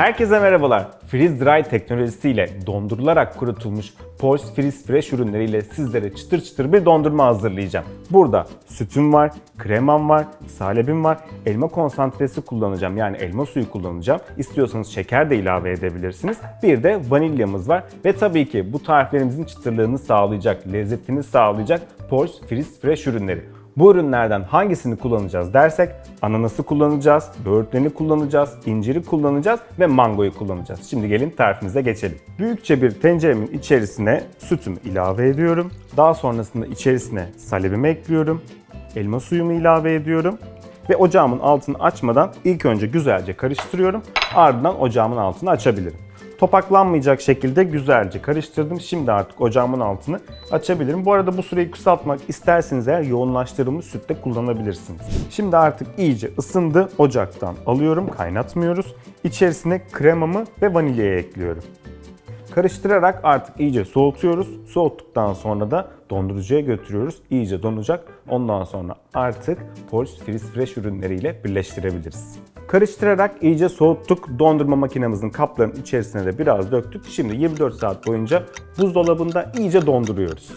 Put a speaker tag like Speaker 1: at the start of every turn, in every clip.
Speaker 1: Herkese merhabalar. Freeze Dry teknolojisiyle dondurularak kurutulmuş Pulse Freeze Fresh ürünleriyle sizlere çıtır çıtır bir dondurma hazırlayacağım. Burada sütüm var, kremam var, salebim var, elma konsantresi kullanacağım yani elma suyu kullanacağım. İstiyorsanız şeker de ilave edebilirsiniz. Bir de vanilyamız var ve tabii ki bu tariflerimizin çıtırlığını sağlayacak, lezzetini sağlayacak Pulse Freeze Fresh ürünleri. Bu ürünlerden hangisini kullanacağız dersek ananası kullanacağız, böğürtleni kullanacağız, inciri kullanacağız ve mangoyu kullanacağız. Şimdi gelin tarifimize geçelim. Büyükçe bir tenceremin içerisine sütümü ilave ediyorum. Daha sonrasında içerisine salebimi ekliyorum. Elma suyumu ilave ediyorum. Ve ocağımın altını açmadan ilk önce güzelce karıştırıyorum. Ardından ocağımın altını açabilirim. Topaklanmayacak şekilde güzelce karıştırdım. Şimdi artık ocağımın altını açabilirim. Bu arada bu süreyi kısaltmak isterseniz eğer yoğunlaştırılmış sütte kullanabilirsiniz. Şimdi artık iyice ısındı. Ocaktan alıyorum, kaynatmıyoruz. İçerisine kremamı ve vanilyayı ekliyorum. Karıştırarak artık iyice soğutuyoruz. Soğuttuktan sonra da dondurucuya götürüyoruz. İyice donacak. Ondan sonra artık Pulse Freeze Fresh ürünleriyle birleştirebiliriz. Karıştırarak iyice soğuttuk. Dondurma makinemizin kaplarının içerisine de biraz döktük. Şimdi 24 saat boyunca buzdolabında iyice donduruyoruz.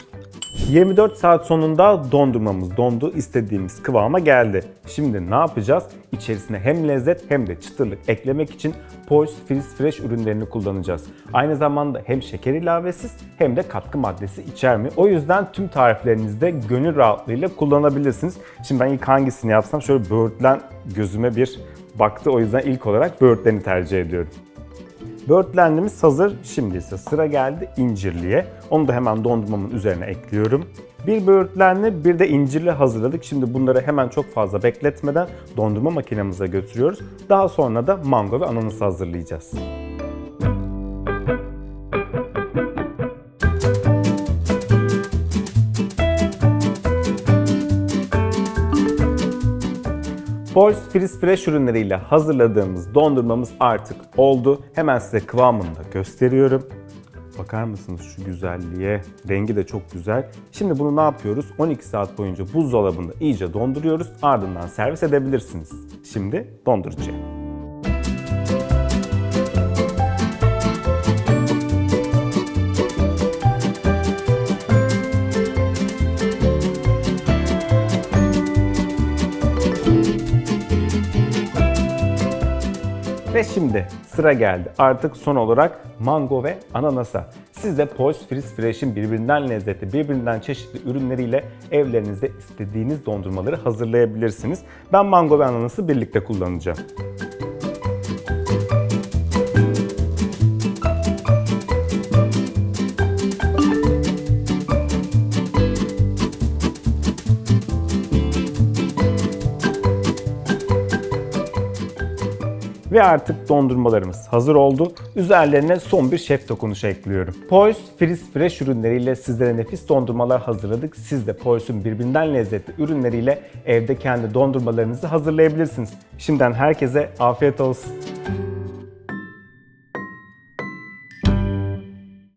Speaker 1: 24 saat sonunda dondurmamız dondu, istediğimiz kıvama geldi. Şimdi ne yapacağız? İçerisine hem lezzet hem de çıtırlık eklemek için Pulse Freeze Fresh ürünlerini kullanacağız. Aynı zamanda hem şeker ilavesiz hem de katkı maddesi içermiyor. O yüzden tüm tariflerinizde gönül rahatlığıyla kullanabilirsiniz. Şimdi ben ilk hangisini yapsam şöyle böğürtlen gözüme bir baktı. O yüzden ilk olarak böğürtleni tercih ediyorum. Böğürtlenimiz hazır. Şimdi ise sıra geldi incirliye. Onu da hemen dondurmamın üzerine ekliyorum. Bir böğürtlenli bir de incirli hazırladık. Şimdi bunları hemen çok fazla bekletmeden dondurma makinemize götürüyoruz. Daha sonra da mango ve ananas hazırlayacağız. Pulse Freeze Fresh ürünleriyle hazırladığımız dondurmamız artık oldu. Hemen size kıvamını da gösteriyorum. Bakar mısınız şu güzelliğe? Rengi de çok güzel. Şimdi bunu ne yapıyoruz? 12 saat boyunca buzdolabında iyice donduruyoruz. Ardından servis edebilirsiniz. Şimdi dondurucuya. Ve şimdi sıra geldi artık son olarak mango ve ananasa. Siz de Pulse Freeze Fresh'in birbirinden lezzetli, birbirinden çeşitli ürünleriyle evlerinizde istediğiniz dondurmaları hazırlayabilirsiniz. Ben mango ve ananası birlikte kullanacağım. Ve artık dondurmalarımız hazır oldu. Üzerlerine son bir şef dokunuşu ekliyorum. Poise Freeze Fresh ürünleriyle sizlere nefis dondurmalar hazırladık. Siz de Poise'un birbirinden lezzetli ürünleriyle evde kendi dondurmalarınızı hazırlayabilirsiniz. Şimdiden herkese afiyet olsun.